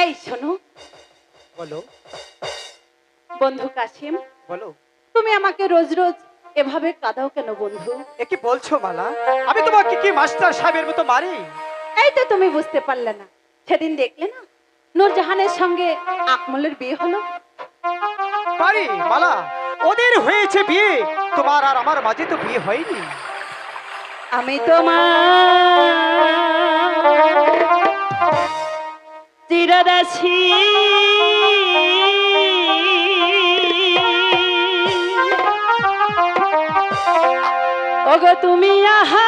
এই শোনো বলো। বন্ধু কাশিম বলো। তুমি আমাকে রোজ রোজ এভাবে কাঁদাও কেন বন্ধু? এ কি বলছো মালা? আমি তোমাকে কি মাস্টার সাহেবের মতো মারি? এই তো তুমি বুঝতে পারলে না। সেদিন দেখলে না নূরজাহানের সঙ্গে আকমলের বিয়ে হলো। পারি মালা। ওদের হয়েছে বিয়ে। তোমার আর আমার মাঝে তো বিয়ে হয়নি। আমি তোমার দাসী ওগো তুমি আহা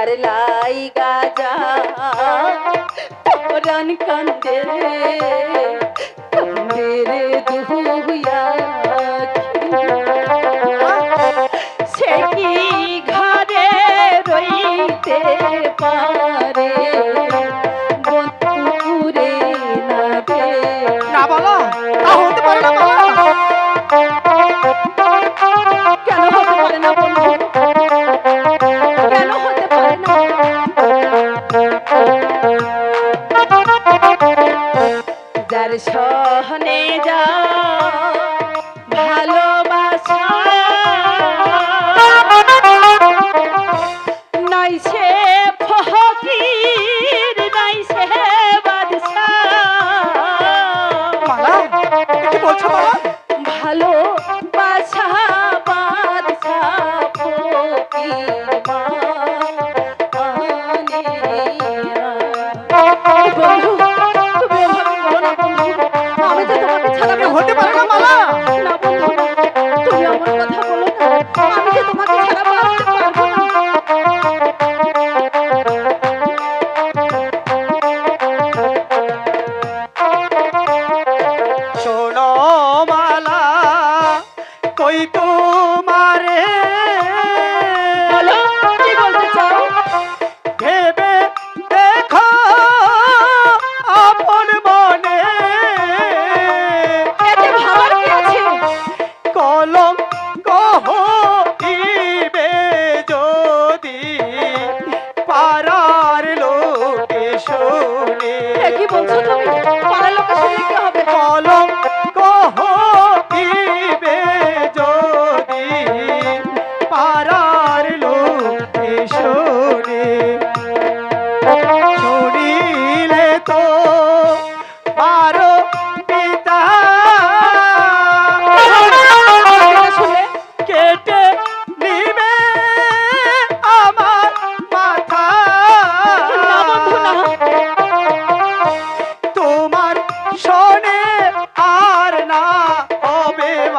যার লাই গাজা। প্রাণ কান্দে কান্দে রে দুহুয়া সে কি ঘরে রইতে পারে? বন্ধুরে না বলো। দর্শনে যাও।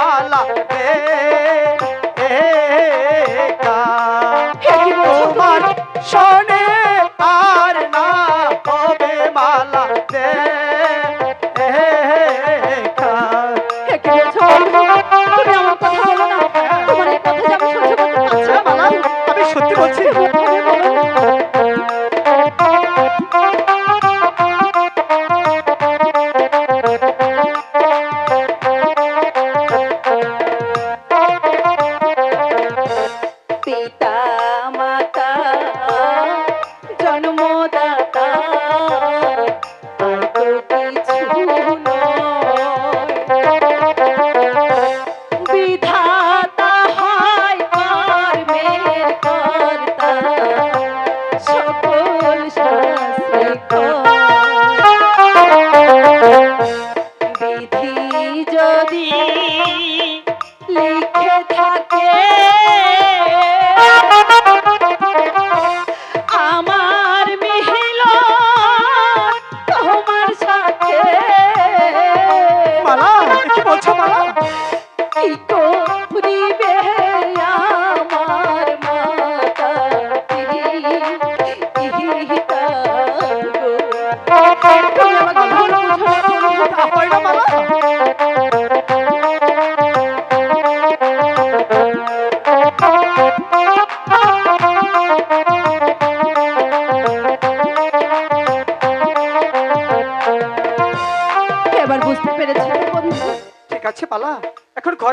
पाला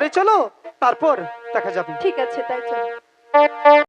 চলো তারপর দেখা যাবে। ঠিক আছে তাই চল।